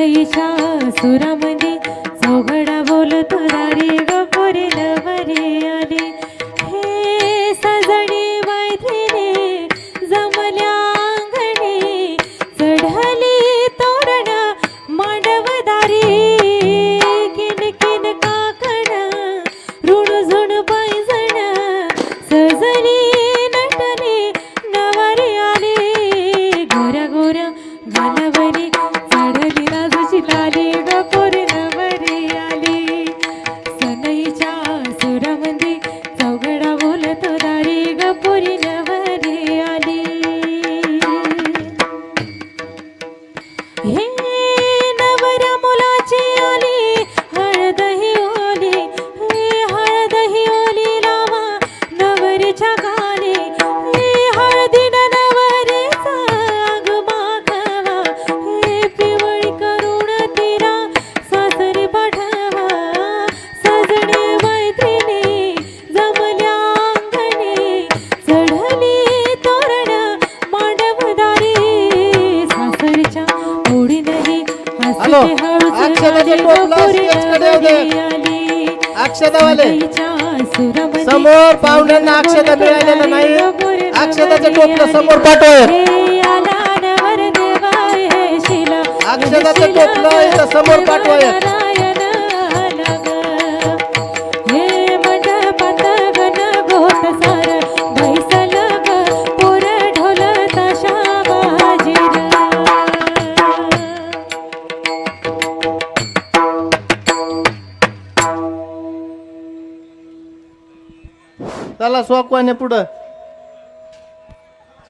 ऐशा सुरामध्ये चौघडा बोलतो दारी गपुरी नवरी आले. हे सजणी मैत्रिणी जमल्या अंगणी चढली तोरण मांडवदारी. किन किन काकण ऋण झुण पैजण सजणी नटली नवरी आले. गोऱ्या गोऱ्या मानव हॅलो अक्षदाचे समोर पाहुण्यांना अक्षदा मिळालेलं नाही. अक्षदाचं टोपलं समोर पाठवत. अक्षताचं टोपलं समोर पाठवायचं चला स्वाकवाने पुढं.